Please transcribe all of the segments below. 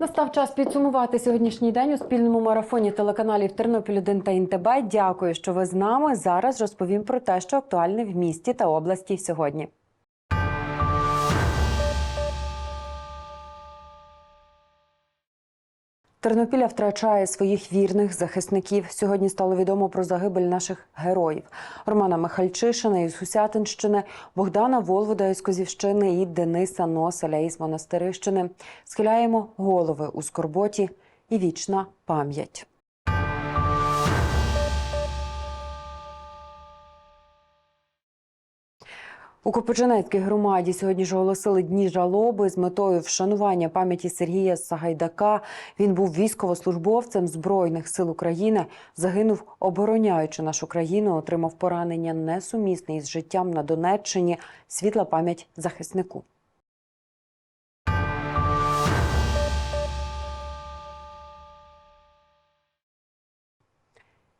Настав час підсумувати сьогоднішній день у спільному марафоні телеканалів Тернопіль 1 та ІНТБ. Дякую, що ви з нами. Зараз розповім про те, що актуальне в місті та області сьогодні. Тернопіля втрачає своїх вірних захисників. Сьогодні стало відомо про загибель наших героїв: Романа Михальчишина із Гусятинщини, Богдана Волвода із Козівщини і Дениса Носеля із Монастирищини. Схиляємо голови у скорботі і вічна пам'ять. У Копичинецькій громаді сьогодні ж оголосили дні жалоби з метою вшанування пам'яті Сергія Сагайдака. Він був військовослужбовцем збройних сил України. Загинув, обороняючи нашу країну, отримав поранення несумісне із життям на Донеччині. Світла пам'ять захиснику.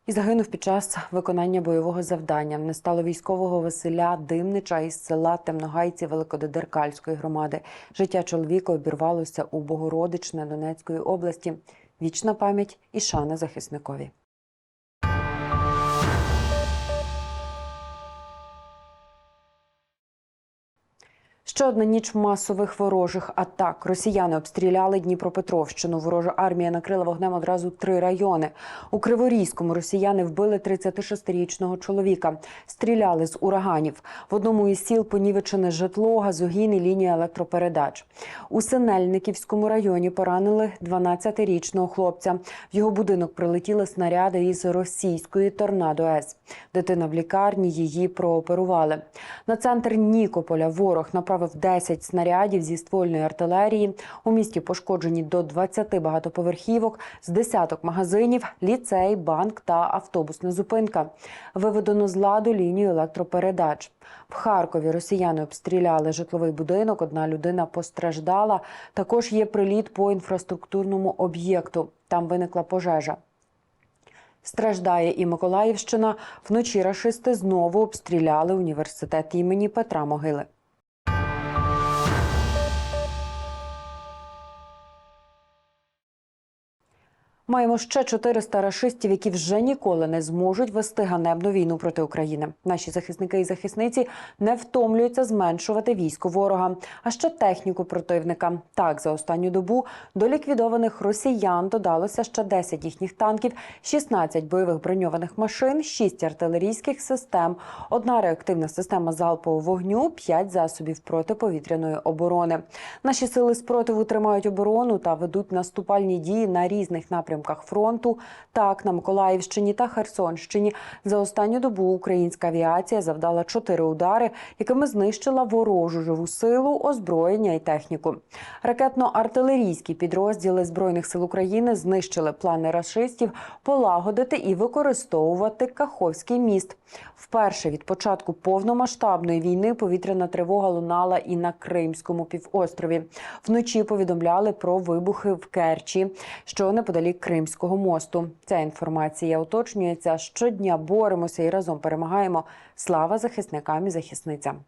І загинув під час виконання бойового завдання. Не стало військового Василя Димнича із села Темногайці Великодедеркальської громади. Життя чоловіка обірвалося у Богородичне Донецької області. Вічна пам'ять і шана захисникові. Ще одна ніч масових ворожих атак. Росіяни обстріляли Дніпропетровщину. Ворожа армія накрила вогнем одразу три райони. У Криворізькому росіяни вбили 36-річного чоловіка. Стріляли з ураганів. В одному із сіл понівечене житло, газогін і лінія електропередач. У Синельниківському районі поранили 12-річного хлопця. В його будинок прилетіли снаряди із російської торнадо С. Дитина в лікарні її прооперували. На центр Нікополя ворог направив 10 снарядів зі ствольної артилерії. У місті пошкоджені до 20 багатоповерхівок, з десяток магазинів, ліцей, банк та автобусна зупинка. Виведено з ладу лінію електропередач. В Харкові росіяни обстріляли житловий будинок. Одна людина постраждала. Також є приліт по інфраструктурному об'єкту. Там виникла пожежа. Страждає і Миколаївщина. Вночі рашисти знову обстріляли університет імені Петра Могили. Маємо ще 400 рашистів, які вже ніколи не зможуть вести ганебну війну проти України. Наші захисники і захисниці не втомлюються зменшувати військо ворога, а ще техніку противника. Так, за останню добу до ліквідованих росіян додалося ще 10 їхніх танків, 16 бойових броньованих машин, 6 артилерійських систем, одна реактивна система залпового вогню, 5 засобів протиповітряної оборони. Наші сили спротиву тримають оборону та ведуть наступальні дії на різних напрямках фронту. Так, на Миколаївщині та Херсонщині за останню добу українська авіація завдала чотири удари, якими знищила ворожу живу силу, озброєння і техніку. Ракетно-артилерійські підрозділи збройних сил України знищили плани рашистів полагодити і використовувати Каховський міст. Вперше від початку повномасштабної війни повітряна тривога лунала і на Кримському півострові. Вночі повідомляли про вибухи в Керчі, що неподалік Кримського мосту. Ця інформація уточнюється щодня. Боремося і разом перемагаємо. Слава захисникам і захисницям.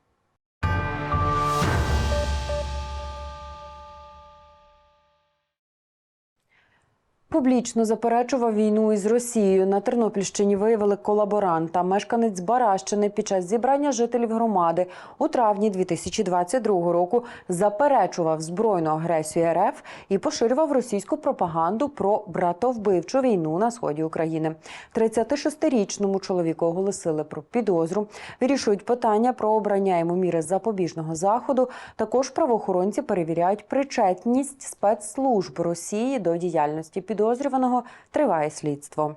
Публічно заперечував війну із Росією. На Тернопільщині виявили колаборанта. Мешканець Баращини під час зібрання жителів громади у травні 2022 року заперечував збройну агресію РФ і поширював російську пропаганду про братовбивчу війну на сході України. 36-річному чоловіку оголосили про підозру. Вирішують питання про обрання йому міри запобіжного заходу. Також правоохоронці перевіряють причетність спецслужб Росії до діяльності підозрюваного. Триває слідство.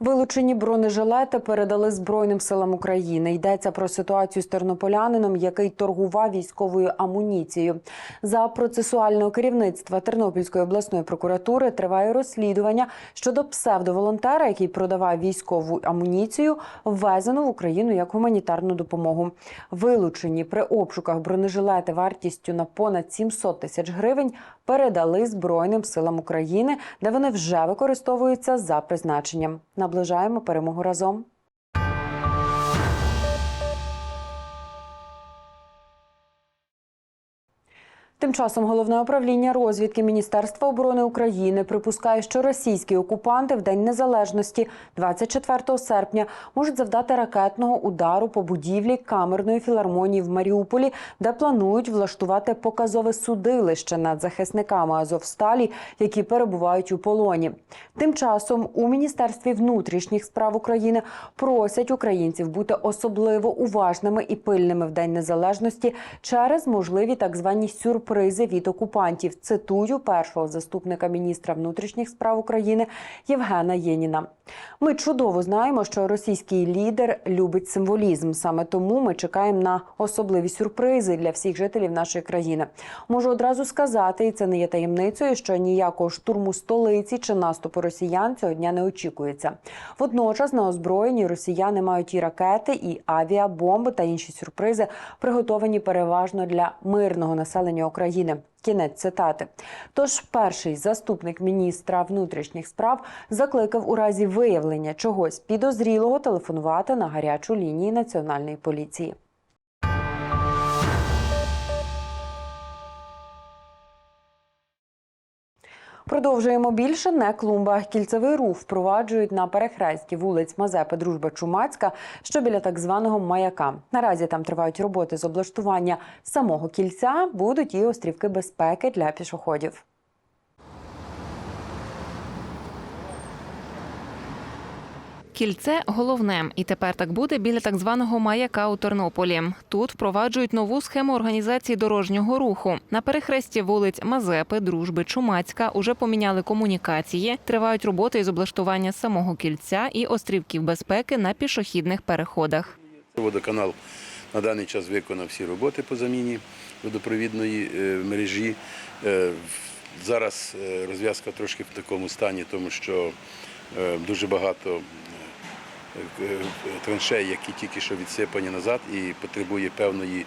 Вилучені бронежилети передали Збройним силам України. Йдеться про ситуацію з тернополянином, який торгував військовою амуніцією. За процесуального керівництва Тернопільської обласної прокуратури триває розслідування щодо псевдоволонтера, який продавав військову амуніцію, ввезену в Україну як гуманітарну допомогу. Вилучені при обшуках бронежилети вартістю на понад 700 тисяч гривень передали Збройним силам України, де вони вже використовуються за призначенням. Наближаємо перемогу разом. Тим часом головне управління розвідки Міністерства оборони України припускає, що російські окупанти в День Незалежності, 24 серпня, можуть завдати ракетного удару по будівлі камерної філармонії в Маріуполі, де планують влаштувати показове судилище над захисниками Азовсталі, які перебувають у полоні. Тим часом у Міністерстві внутрішніх справ України просять українців бути особливо уважними і пильними в День Незалежності через можливі так звані сюрпризи від окупантів. Цитую першого заступника міністра внутрішніх справ України Євгена Єніна. Ми чудово знаємо, що російський лідер любить символізм. Саме тому ми чекаємо на особливі сюрпризи для всіх жителів нашої країни. Можу одразу сказати, і це не є таємницею, що ніякого штурму столиці чи наступу росіян цього дня не очікується. Водночас на озброєнні росіяни мають і ракети, і авіабомби та інші сюрпризи, приготовані переважно для мирного населення України. Кінець цитати. Тож перший заступник міністра внутрішніх справ закликав у разі виявлення чогось підозрілого телефонувати на гарячу лінію національної поліції. Продовжуємо більше. Не клумба. Кільцевий рух впроваджують на перехресті вулиць Мазепи, Дружба Чумацька, що біля так званого маяка. Наразі там тривають роботи з облаштування самого кільця. Будуть і острівки безпеки для пішоходів. Кільце головне, і тепер так буде біля так званого маяка у Тернополі. Тут впроваджують нову схему організації дорожнього руху. На перехресті вулиць Мазепи, Дружби, Чумацька уже поміняли комунікації. Тривають роботи із облаштування самого кільця і острівків безпеки на пішохідних переходах. Водоканал на даний час виконав всі роботи по заміні водопровідної е, мережі. Е, Зараз е, розв'язка трошки в такому стані, тому що дуже багато траншей, які тільки що відсипані назад, і потребує певної,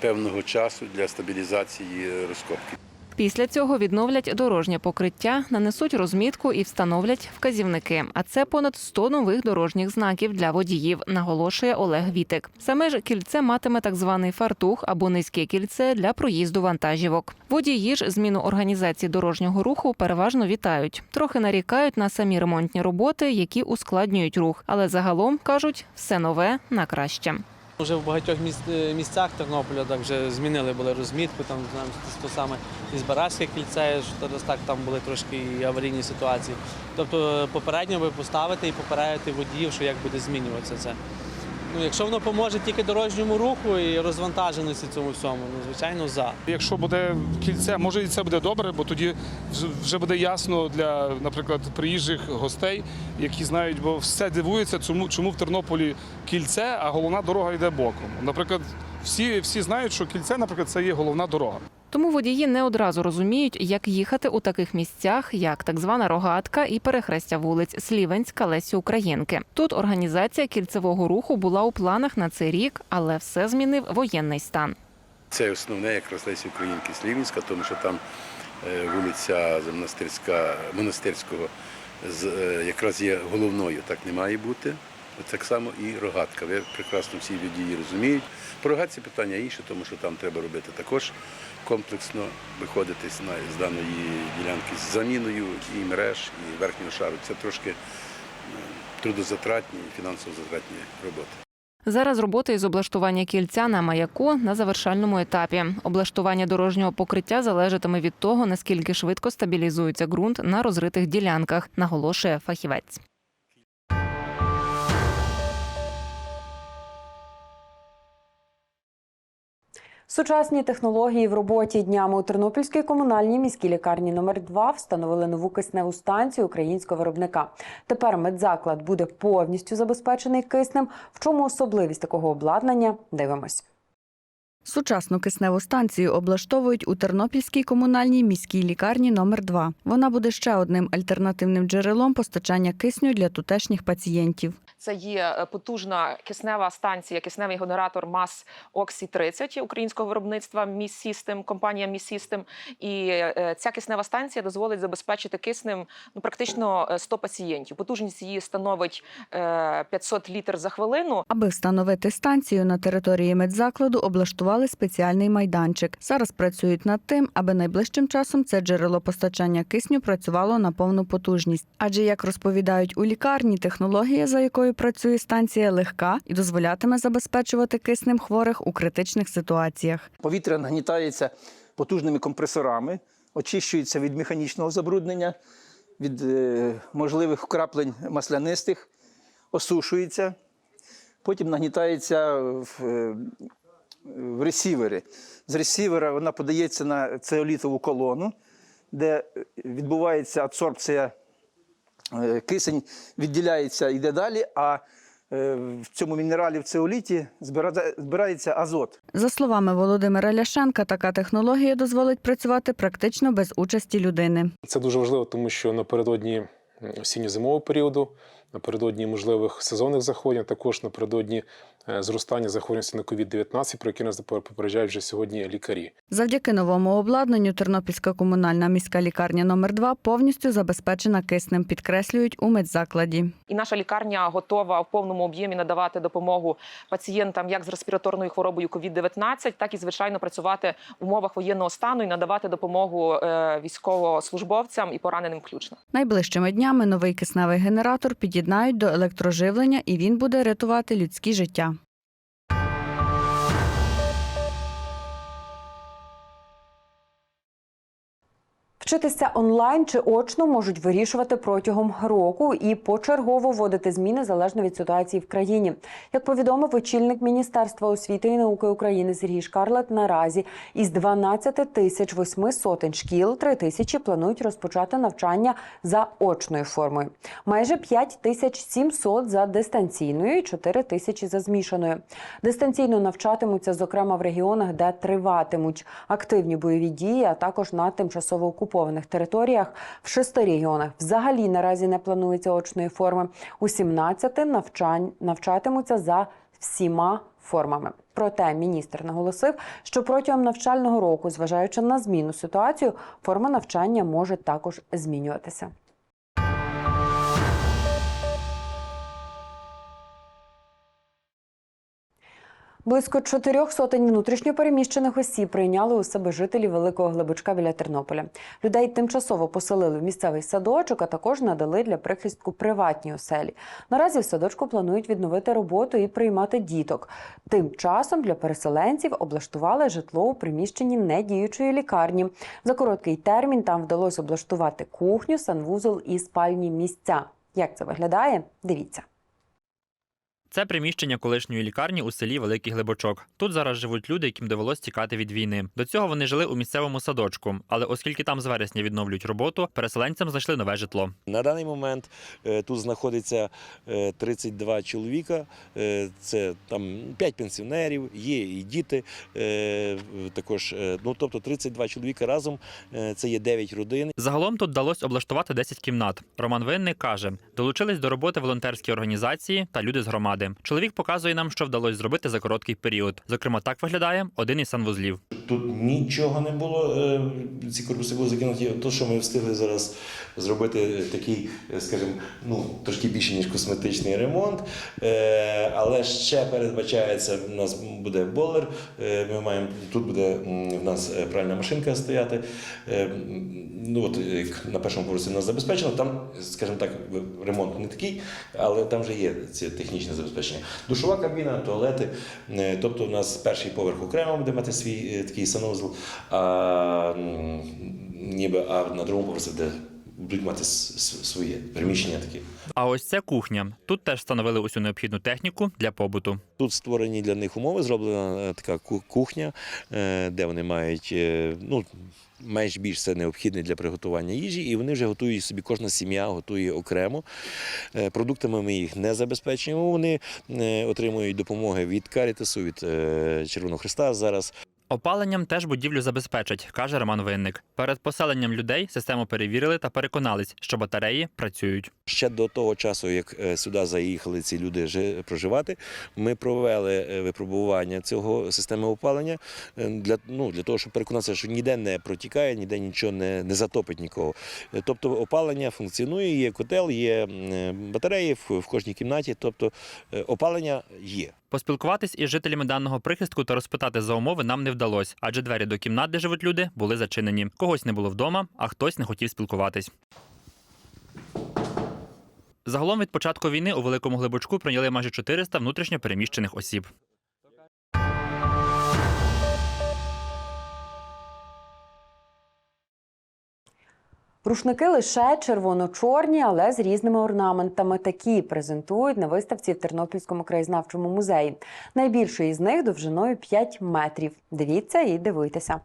певного часу для стабілізації е, розкопки. Після цього відновлять дорожнє покриття, нанесуть розмітку і встановлять вказівники. А це понад 100 нових дорожніх знаків для водіїв, наголошує Олег Вітик. Саме ж кільце матиме так званий фартух або низьке кільце для проїзду вантажівок. Водії ж зміну організації дорожнього руху переважно вітають. Трохи нарікають на самі ремонтні роботи, які ускладнюють рух. Але загалом кажуть, все нове на краще. Вже в багатьох е, місцях Тернополя так вже змінили були розмітку, там знаємо, то саме із Барашське кільце, що так там були трошки аварійні ситуації. Тобто е, попередньо ви поставити і попередити водіїв, що як буде змінюватися це. Ну, якщо воно поможе тільки дорожньому руху і розвантаженості цьому всьому, ну звичайно за. Якщо буде кільце, може і це буде добре, бо тоді вже- буде ясно для, наприклад, приїжджих гостей, які знають, бо все дивуються, чому, чому в Тернополі кільце, а головна дорога йде боком. Наприклад, всі, всі знають, що кільце, наприклад, це є головна дорога. Тому водії не одразу розуміють, як їхати у таких місцях, як так звана рогатка і перехрестя вулиць Слівенська Лесі Українки. Тут організація кільцевого руху була у планах на цей рік, але все змінив воєнний стан. Це основне якраз Лесі Українки Слівінська, тому що там е, вулиця Монастирська, Монастирського е, якраз є головною, так не має бути. Так само і рогатка. Ви прекрасно всі водії розуміють. По рогатці питання інше, тому що там треба робити також комплексно виходити з даної ділянки з заміною і мереж, і верхнього шару. Це трошки е, трудозатратні і фінансово затратні роботи. Зараз роботи із облаштування кільця на маяку на завершальному етапі. Облаштування дорожнього покриття залежатиме від того, наскільки швидко стабілізується ґрунт на розритих ділянках, наголошує фахівець. Сучасні технології в роботі днями у Тернопільській комунальній міській лікарні номер 2 встановили нову кисневу станцію українського виробника. Тепер медзаклад буде повністю забезпечений киснем. В чому особливість такого обладнання? Дивимось. Сучасну кисневу станцію облаштовують у Тернопільській комунальній міській лікарні номер 2 Вона буде ще одним альтернативним джерелом постачання кисню для тутешніх пацієнтів. Це є е, потужна киснева станція, кисневий генератор МАС Оксі 30 українського виробництва Міс System, компанія Міс І е, ця киснева станція дозволить забезпечити киснем ну практично е, 100 пацієнтів. Потужність її становить е, 500 літр за хвилину. Аби встановити станцію на території медзакладу, облаштували спеціальний майданчик. Зараз працюють над тим, аби найближчим часом це джерело постачання кисню працювало на повну потужність. Адже, як розповідають у лікарні, технологія, за якою працює станція, легка і дозволятиме забезпечувати киснем хворих у критичних ситуаціях. Повітря нагнітається потужними компресорами, очищується від механічного забруднення, від е, можливих вкраплень маслянистих, осушується, потім нагнітається в, в ресівери. З ресівера вона подається на цеолітову колону, де відбувається адсорбція е, кисень, відділяється, йде далі, а е, в цьому мінералі в цеоліті збирається азот. За словами Володимира Ляшенка, така технологія дозволить працювати практично без участі людини. Це дуже важливо, тому що напередодні осінньо-зимового періоду, напередодні можливих сезонних захворювань, також напередодні зростання захворюваності на COVID-19, про які нас попереджають вже сьогодні лікарі. Завдяки новому обладнанню Тернопільська комунальна міська лікарня номер 2 повністю забезпечена киснем, підкреслюють у медзакладі. І наша лікарня готова в повному об'ємі надавати допомогу пацієнтам як з респіраторною хворобою COVID-19, так і звичайно працювати в умовах воєнного стану і надавати допомогу е, військовослужбовцям і пораненим включно. Найближчими днями новий кисневий генератор під'єднають до електроживлення, і він буде рятувати людські життя. Вчитися онлайн чи очно можуть вирішувати протягом року і почергово вводити зміни залежно від ситуації в країні. Як повідомив очільник Міністерства освіти і науки України Сергій Шкарлет, наразі із 12 тисяч восьми сотень шкіл 3 тисячі планують розпочати навчання за очною формою. Майже 5 тисяч 700 за дистанційною і 4 тисячі за змішаною. Дистанційно навчатимуться, зокрема в регіонах, де триватимуть активні бойові дії, а також на тимчасово окупованих територіях. В шести регіонах взагалі наразі не планується очної форми. У 17 навчань навчатимуться за всіма формами. Проте міністр наголосив, що протягом навчального року, зважаючи на зміну ситуацію, форма навчання може також змінюватися. Близько чотирьох сотень внутрішньопереміщених осіб прийняли у себе жителі Великого Глибочка біля Тернополя. Людей тимчасово поселили в місцевий садочок, а також надали для прихистку приватні оселі. Наразі в садочку планують відновити роботу і приймати діток. Тим часом для переселенців облаштували житло у приміщенні недіючої лікарні. За короткий термін там вдалося облаштувати кухню, санвузол і спальні місця. Як це виглядає? Дивіться. Це приміщення колишньої лікарні у селі Великий Глибочок. Тут зараз живуть люди, яким довелось тікати від війни. До цього вони жили у місцевому садочку, але оскільки там з вересня відновлюють роботу, переселенцям знайшли нове житло. На даний момент е, тут знаходиться е, 32 чоловіка, е, це там 5 пенсіонерів, є і діти. е, Також, е, ну тобто 32 чоловіка разом, е, це є 9 родин. Загалом тут вдалося облаштувати 10 кімнат. Роман Винник каже, долучились до роботи волонтерські організації та люди з громади. Чоловік показує нам, що вдалося зробити за короткий період. Зокрема, так виглядає один із санвузлів. Тут нічого не було. е, Ці корпуси були закинуті. То, що ми встигли зараз зробити такий, е, скажімо, ну трошки більше ніж косметичний ремонт. Е, Але ще передбачається, у нас буде бойлер. е, Ми маємо тут буде в нас пральна машинка стояти. Ну от на першому поверсі нас забезпечено. Там, скажімо так, ремонт не такий, але там вже є ці технічне забезпечення. Душова кабіна, туалети. Е, Тобто, у нас перший поверх окремо буде мати свій е, такий санузел, а ніби а на другому поверсі буде будуть мати своє приміщення таке. А ось це кухня. Тут теж встановили усю необхідну техніку для побуту. Тут створені для них умови, зроблена е, така ку- кухня, е, де вони мають е, ну, менш більш все необхідне для приготування їжі, і вони вже готують собі, кожна сім'я готує окремо. Продуктами ми їх не забезпечуємо. Вони отримують допомоги від Карітасу, від Червоного Христа зараз. Опаленням теж будівлю забезпечать, каже Роман Винник. Перед поселенням людей систему перевірили та переконались, що батареї працюють. Ще до того часу, як е, сюди заїхали ці люди жи- проживати, ми провели е, випробування цього системи опалення е, для, ну, для того, щоб переконатися, що ніде не протікає, ніде нічого не, не затопить нікого. Тобто опалення функціонує, є котел, є батареї в, в кожній кімнаті, тобто опалення є. Поспілкуватись із жителями даного прихистку та розпитати за умови нам не вдалося, адже двері до кімнат, де живуть люди, були зачинені. Когось не було вдома, а хтось не хотів спілкуватись. Загалом від початку війни у великому глибочку прийняли майже 400 внутрішньо переміщених осіб. Рушники лише червоно-чорні, але з різними орнаментами. Такі презентують на виставці в Тернопільському краєзнавчому музеї. Найбільший із них довжиною 5 метрів. Дивіться і дивуйтеся.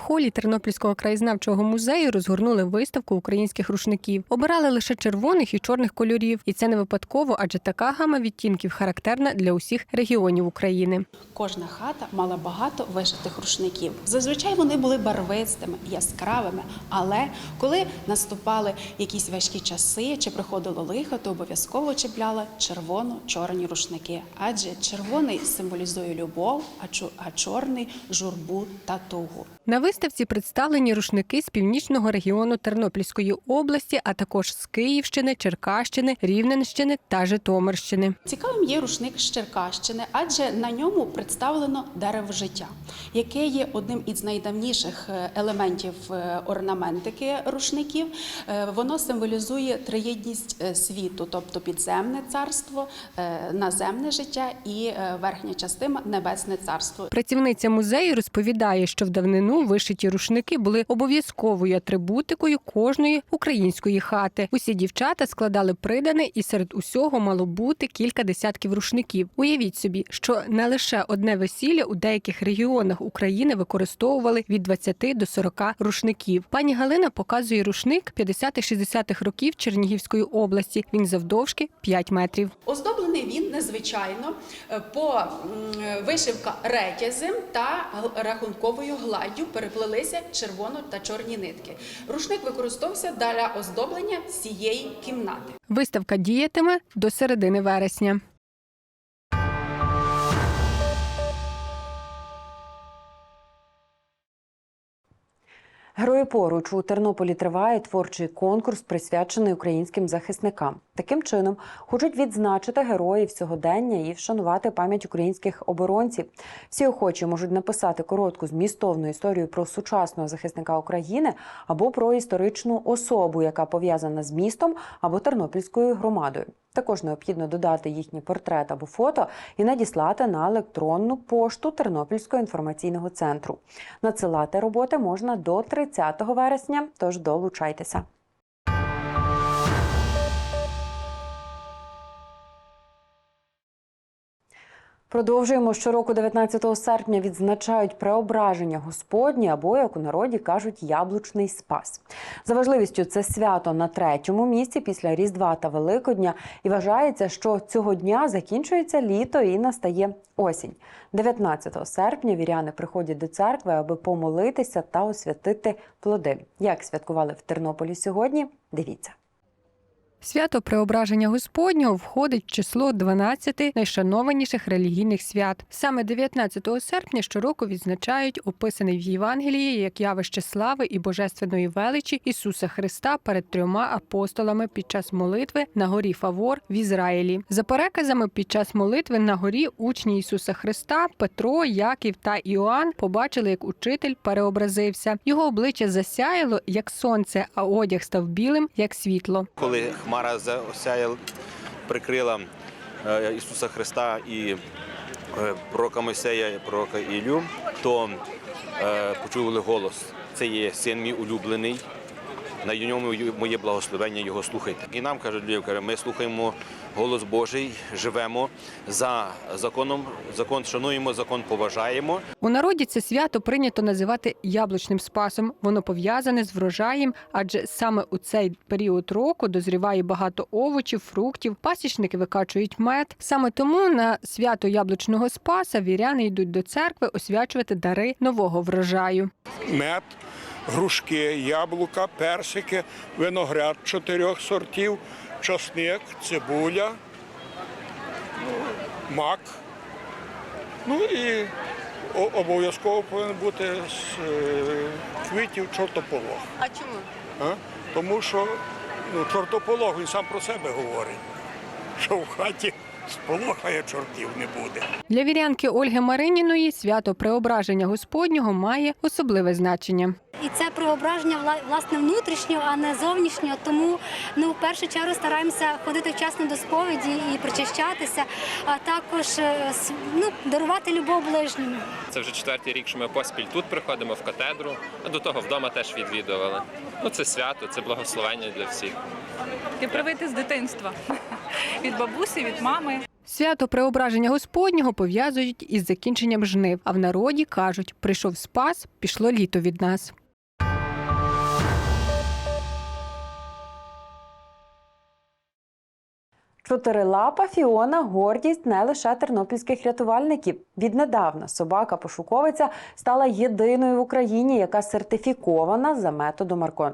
Холі Тернопільського краєзнавчого музею розгорнули виставку українських рушників. Обирали лише червоних і чорних кольорів, і це не випадково, адже така гама відтінків характерна для усіх регіонів України. Кожна хата мала багато вишитих рушників. Зазвичай вони були барвистими, яскравими. Але коли наступали якісь важкі часи чи приходило лихо, то обов'язково чіпляли червоно-чорні рушники. Адже червоний символізує любов, а чорний журбу та тугу. Виставці представлені рушники з північного регіону Тернопільської області, а також з Київщини, Черкащини, Рівненщини та Житомирщини. Цікавим є рушник з Черкащини, адже на ньому представлено дерево життя, яке є одним із найдавніших е, елементів е, орнаментики рушників. Е, Воно символізує триєдність світу, тобто підземне царство, наземне життя і верхня частина небесне царство. Працівниця музею розповідає, що в давнину вишиті рушники були обов'язковою атрибутикою кожної української хати. Усі дівчата складали придане, і серед усього мало бути кілька десятків рушників. Уявіть собі, що не лише одне весілля у деяких регіонах України використовували від 20 до 40 рушників. Пані Галина показує рушник 50-60-х років Чернігівської області. Він завдовжки 5 метрів. Оздоблений він незвичайно е, по вишивка ретязем та рахунковою гладдю переплелися червоно та чорні нитки. Рушник використовувався для оздоблення всієї кімнати. Виставка діятиме до середини вересня. Герої поруч у Тернополі триває творчий конкурс, присвячений українським захисникам. Таким чином хочуть відзначити героїв сьогодення і вшанувати пам'ять українських оборонців. Всі охочі можуть написати коротку змістовну історію про сучасного захисника України або про історичну особу, яка пов'язана з містом або тернопільською громадою. Також необхідно додати їхній портрет або фото і надіслати на електронну пошту Тернопільського інформаційного центру. Надсилати роботи можна до 30 вересня, тож долучайтеся. Продовжуємо щороку 19 серпня відзначають преображення Господні або, як у народі кажуть, яблучний спас. За важливістю це свято на третьому місці після Різдва та Великодня, і вважається, що цього дня закінчується літо і настає осінь. 19 серпня віряни приходять до церкви, аби помолитися та освятити плоди. Як святкували в Тернополі сьогодні? Дивіться. Свято Преображення Господнього входить в число 12 найшанованіших релігійних свят. Саме 19 серпня щороку відзначають описаний в Євангелії як явище слави і божественної величі Ісуса Христа перед трьома апостолами під час молитви на горі Фавор в Ізраїлі. За переказами, під час молитви на горі учні Ісуса Христа Петро, Яків та Іоанн побачили, як учитель переобразився. Його обличчя засяяло як сонце, а одяг став білим як світло. коли хмара засяяла, прикрила е, Ісуса Христа і е, пророка Мойсея, і пророка Ілю, то е, почули голос. Це є син мій улюблений. На ньому моє благословення, його слухайте. І нам кажуть, люди, ми слухаємо голос Божий, живемо за законом, закон шануємо, закон поважаємо. У народі це свято прийнято називати яблучним спасом. Воно пов'язане з врожаєм, адже саме у цей період року дозріває багато овочів, фруктів, пасічники викачують мед. Саме тому на свято яблучного спаса віряни йдуть до церкви освячувати дари нового врожаю. мед, грушки, яблука, персики, виноград чотирьох сортів, часник, цибуля, мак. Ну і обов'язково повинен бути з е, квітів чортополох. А чому? А? Тому що ну, чортополог він сам про себе говорить, що в хаті сполохає чортів не буде. Для вірянки Ольги Мариніної свято преображення Господнього має особливе значення. І це преображення вла- власне внутрішнього, а не зовнішнього. Тому ну в першу чергу стараємося ходити вчасно до сповіді і причащатися, а також е, ну, дарувати любов ближньому. Це вже четвертий рік, що ми поспіль тут приходимо в катедру, а до того вдома теж відвідували. Ну це свято, це благословення для всіх. Ти привити з дитинства від бабусі, від мами. Свято преображення Господнього пов'язують із закінченням жнив. А в народі кажуть: прийшов спас, пішло літо від нас. Чотирилапа Фіона гордість не лише тернопільських рятувальників. Віднедавна собака-пошуковиця стала єдиною в Україні, яка сертифікована за методом Аркон.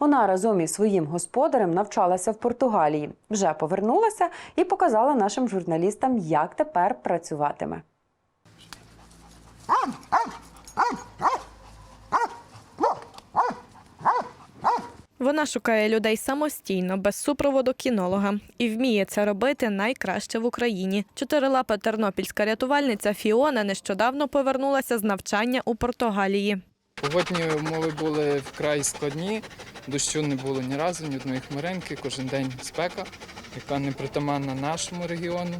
Вона разом із своїм господарем навчалася в Португалії. Вже повернулася і показала нашим журналістам, як тепер працюватиме. Вона шукає людей самостійно, без супроводу кінолога, і вміє це робити найкраще в Україні. Чотирилапа тернопільська рятувальниця Фіона нещодавно повернулася з навчання у Португалії. Погодні умови були вкрай складні, дощу не було ні разу, ні одної хмаринки, кожен день спека, яка не притаманна нашому регіону.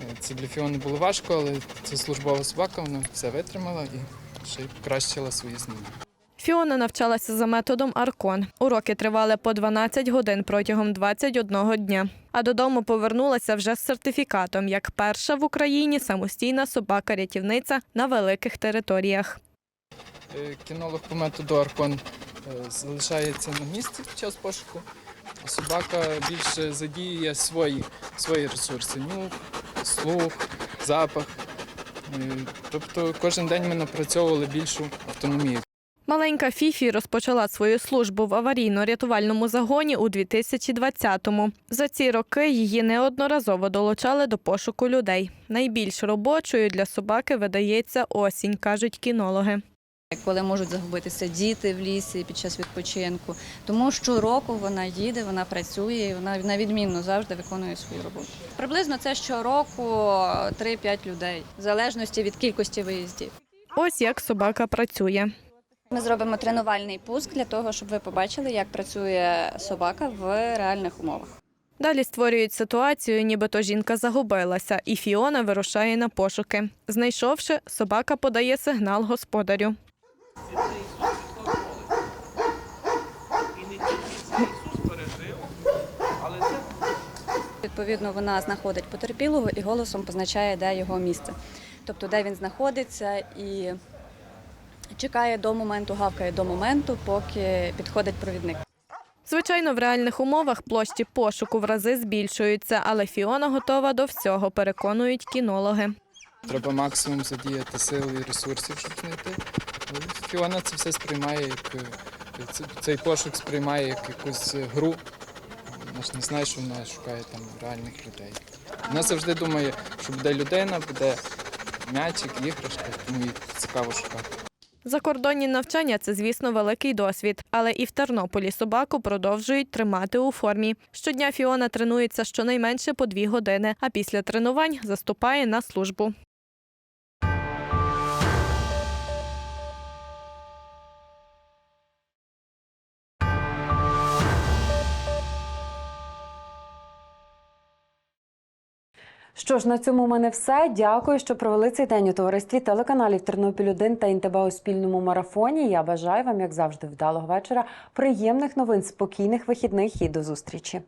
Е, Це для Фіони було важко, але це службова собака, вона все витримала і ще й покращила свої знання. Фіона навчалася за методом Аркон. Уроки тривали по 12 годин протягом 21 дня. А додому повернулася вже з сертифікатом як перша в Україні самостійна собака-рятівниця на великих територіях. Е, Кінолог по методу Аркон е, залишається на місці під час пошуку. Собака більше задіює свої, свої ресурси нюх, слух, запах. Е, Тобто кожен день ми напрацьовували більшу автономію. Маленька Фіфі розпочала свою службу в аварійно-рятувальному загоні у 2020-му. За ці роки її неодноразово долучали до пошуку людей. Найбільш робочою для собаки видається осінь, кажуть кінологи. Коли можуть загубитися діти в лісі під час відпочинку. Тому щороку вона їде, вона працює, і вона на відмінно завжди виконує свою роботу. Приблизно це щороку 3-5 людей, в залежності від кількості виїздів. Ось як собака працює. Ми зробимо тренувальний пуск для того, щоб ви побачили, як працює собака в реальних умовах. Далі створюють ситуацію, нібито жінка загубилася, і Фіона вирушає на пошуки. Знайшовши, собака подає сигнал господарю. Відповідно, вона знаходить потерпілого і голосом позначає, де його місце. Тобто, де він знаходиться і чекає до моменту, гавкає до моменту, поки підходить провідник. Звичайно, в реальних умовах площі пошуку в рази збільшуються, але Фіона готова до всього, переконують кінологи. Треба максимум задіяти сил і ресурсів, щоб знайти. Фіона це все сприймає як е, цей пошук сприймає як якусь гру. Вона ж не знає, що вона шукає там реальних людей. Вона завжди думає, що буде людина, буде м'ячик, іграшка, тому їй цікаво шукати. Закордонні навчання це, звісно, великий досвід, але і в Тернополі собаку продовжують тримати у формі. Щодня Фіона тренується щонайменше по дві години, а після тренувань заступає на службу. Що ж, на цьому у мене все. Дякую, що провели цей день у товаристві телеканалів Тернопіль 1 та «Інтеба» у спільному марафоні. Я бажаю вам, як завжди, вдалого вечора, приємних новин, спокійних вихідних і до зустрічі.